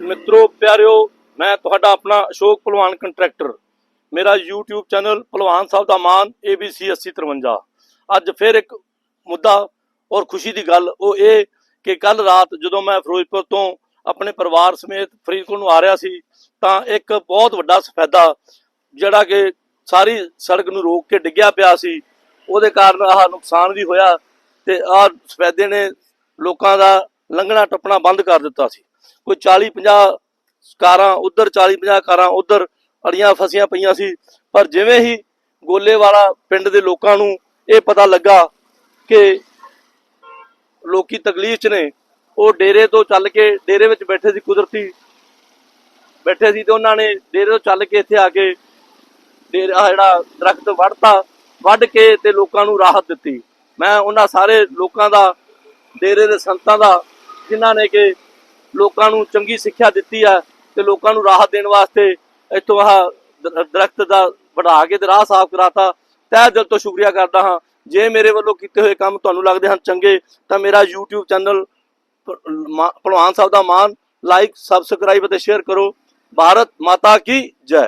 ਮਿੱਤਰੋ, ਪਿਆਰਿਓ, ਮੈਂ ਤੁਹਾਡਾ ਆਪਣਾ ਅਸ਼ੋਕ ਪਹਿਲਵਾਨ ਕੰਟਰੈਕਟਰ। ਮੇਰਾ YouTube ਚੈਨਲ ਪਹਿਲਵਾਨ ਸਾਹਿਬ ਦਾ ਮਾਨ ABC 8053 ਅੱਜ ਫਿਰ ਇੱਕ ਮੁੱਦਾ ਔਰ ਖੁਸ਼ੀ ਦੀ ਗੱਲ, ਉਹ ਇਹ ਕਿ ਕੱਲ ਰਾਤ ਜਦੋਂ ਮੈਂ ਫਿਰੋਜ਼ਪੁਰ ਤੋਂ ਆਪਣੇ ਪਰਿਵਾਰ ਸਮੇਤ ਫਰੀਦਕੋਟ ਨੂੰ ਆ ਰਿਹਾ ਸੀ, ਤਾਂ ਇੱਕ ਬਹੁਤ ਵੱਡਾ ਸਫੈਦਾ, ਜਿਹੜਾ ਕਿ ਸਾਰੀ ਸੜਕ ਨੂੰ ਰੋਕ ਕੇ ਡਿੱਗਿਆ ਪਿਆ ਸੀ। ਉਹਦੇ ਕਾਰਨ ਆਹ ਨੁਕਸਾਨ ਵੀ ਹੋਇਆ ਤੇ ਆਹ ਸਫੈਦੇ ਨੇ ਲੋਕਾਂ ਦਾ ਲੰਘਣਾ ਟੱਪਣਾ ਬੰਦ ਕਰ ਦਿੱਤਾ ਸੀ। ਕੋਈ 40 50 ਕਾਰਾਂ, ਉਧਰ 40 50 ਕਾਰਾਂ, ਉਧਰ ਅੜੀਆਂ ਫਸੀਆਂ ਪਈਆਂ ਸੀ। ਪਰ ਜਿਵੇਂ ਹੀ ਗੋਲੇਵਾਲਾ ਪਿੰਡ ਦੇ ਲੋਕਾਂ ਨੂੰ ਇਹ ਪਤਾ ਲੱਗਾ ਕਿ ਲੋਕੀ ਤਕਲੀਫ 'ਚ ਨੇ, ਉਹ ਡੇਰੇ ਤੋਂ ਚੱਲ ਕੇ ਡੇਰੇ ਵਿੱਚ ਬੈਠੇ ਸੀ, ਕੁਦਰਤੀ ਬੈਠੇ ਸੀ ਤੇ ਉਹਨਾਂ ਨੇ ਡੇਰੇ ਤੋਂ ਚੱਲ ਕੇ ਇੱਥੇ ਆ ਕੇ ਡੇਰਾ ਜਿਹੜਾ ਦਰਖਤ ਵੱਢਤਾ, ਵੱਢ ਕੇ ਤੇ ਲੋਕਾਂ ਨੂੰ ਰਾਹਤ ਦਿੱਤੀ। ਮੈਂ ਉਹਨਾਂ ਸਾਰੇ ਲੋਕਾਂ ਦਾ, ਡੇਰੇ ਦੇ ਸੰਤਾਂ ਦਾ, ਜਿਨ੍ਹਾਂ ਨੇ ਕਿ ਲੋਕਾਂ ਨੂੰ ਚੰਗੀ ਸਿੱਖਿਆ ਦਿੱਤੀ ਆ ਤੇ ਲੋਕਾਂ ਨੂੰ ਰਾਹਤ ਦੇਣ ਵਾਸਤੇ ਇੱਥੋਂ ਆਹ ਦਰਖਤ ਦਾ ਵਢਾ ਕੇ ਤੇ ਰਾਹ ਸਾਫ਼ ਕਰਾਤਾ। ਤਹਿ ਦਿਲ ਤੋਂ ਸ਼ੁਕਰੀਆ ਕਰਦਾ ਹਾਂ। ਜੇ ਮੇਰੇ ਵੱਲੋਂ ਕੀਤੇ ਹੋਏ ਕੰਮ ਤੁਹਾਨੂੰ ਲੱਗਦੇ ਹਨ ਚੰਗੇ, ਤਾਂ ਮੇਰਾ YouTube ਚੈਨਲ ਭਲਵਾਨ ਸਾਹਿਬ ਦਾ ਮਾਨ ਲਾਈਕ ਸਬਸਕ੍ਰਾਈਬ ਅਤੇ ਸ਼ੇਅਰ ਕਰੋ। ਭਾਰਤ ਮਾਤਾ ਕੀ ਜੈ।